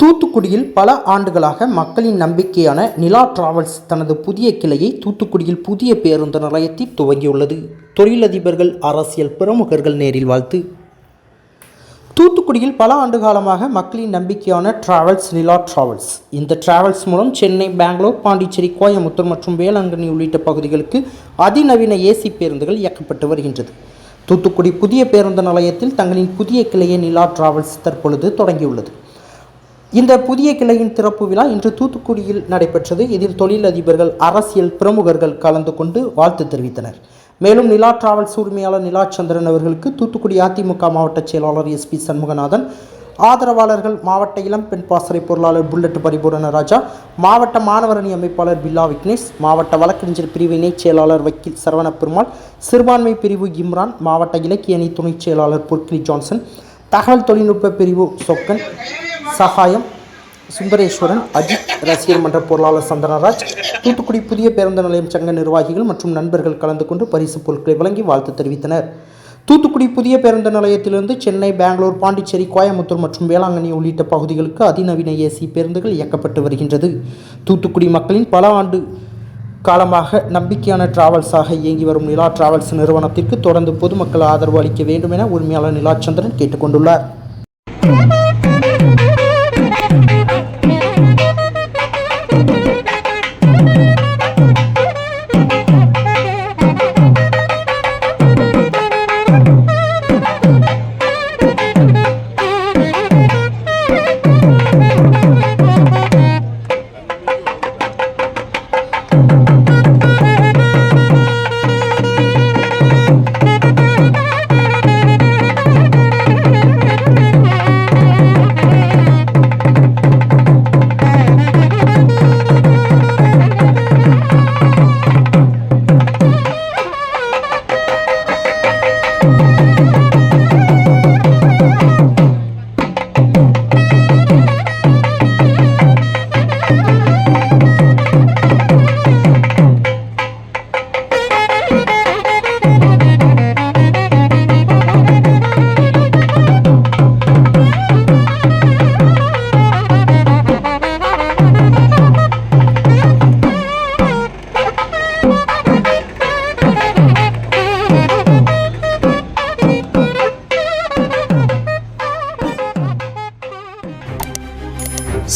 தூத்துக்குடியில் பல ஆண்டுகளாக மக்களின் நம்பிக்கையான நிலா டிராவல்ஸ் தனது புதிய கிளையை தூத்துக்குடியில் புதிய பேருந்து நிலையத்தில் துவங்கியுள்ளது. தொழிலதிபர்கள் அரசியல் பிரமுகர்கள் நேரில் வாழ்த்து. தூத்துக்குடியில் பல ஆண்டு காலமாக மக்களின் நம்பிக்கையான டிராவல்ஸ் நிலா டிராவல்ஸ் இந்த டிராவல்ஸ் மூலம் சென்னை பெங்களூர் பாண்டிச்சேரி கோயமுத்தூர் மற்றும் வேளாங்கண்ணி உள்ளிட்ட பகுதிகளுக்கு அதிநவீன ஏசி பேருந்துகள் இயக்கப்பட்டு வருகின்றது. தூத்துக்குடி புதிய பேருந்து நிலையத்தில் தங்களின் புதிய கிளையை நிலா டிராவல்ஸ் தற்பொழுது தொடங்கியுள்ளது. இந்த புதிய கிளையின் திறப்பு விழா இன்று தூத்துக்குடியில் நடைபெற்றது. இதில் தொழிலதிபர்கள் அரசியல் பிரமுகர்கள் கலந்து கொண்டு வாழ்த்து தெரிவித்தனர். மேலும் நிலா டிராவல்ஸ் உரிமையாளர் நிலா சந்திரன் அவர்களுக்கு தூத்துக்குடி அதிமுக மாவட்ட செயலாளர் எஸ்பி சண்முகநாதன் ஆதரவாளர்கள் மாவட்ட இளம் பெண் பாசறை பொருளாளர் புல்லட் பரிபூரண ராஜா மாவட்ட மாணவரணி அமைப்பாளர் பில்லா விக்னேஷ் மாவட்ட வழக்கறிஞர் பிரிவு இணைச் செயலாளர் வக்கீல் சரவண பெருமாள் சிறுபான்மை பிரிவு இம்ரான் மாவட்ட இலக்கிய அணி துணைச் செயலாளர் பொற்கிலி ஜான்சன் தகவல் தொழில்நுட்ப பிரிவு சொக்கன் சகாயம் சுந்தரேஸ்வரன் அஜித் ரசிகர் மன்ற பொருளாளர் சந்தனராஜ் தூத்துக்குடி புதிய பேருந்து நிலையம் சங்க நிர்வாகிகள் மற்றும் நண்பர்கள் கலந்து கொண்டு பரிசு பொருட்களை வழங்கி வாழ்த்து தெரிவித்தனர். தூத்துக்குடி புதிய பேருந்து நிலையத்திலிருந்து சென்னை பெங்களூர் பாண்டிச்சேரி கோயமுத்தூர் மற்றும் வேளாங்கண்ணி உள்ளிட்ட பகுதிகளுக்கு அதிநவீன ஏசி பேருந்துகள் இயக்கப்பட்டு வருகின்றது. தூத்துக்குடி மக்களின் பல ஆண்டு காலமாக நம்பிக்கையான டிராவல்ஸாக இயங்கி வரும் நிலா டிராவல்ஸ் நிறுவனத்திற்கு தொடர்ந்து பொதுமக்கள் ஆதரவு அளிக்க வேண்டும் என உரிமையாளர் நிலாச்சந்திரன் கேட்டுக்கொண்டுள்ளார்.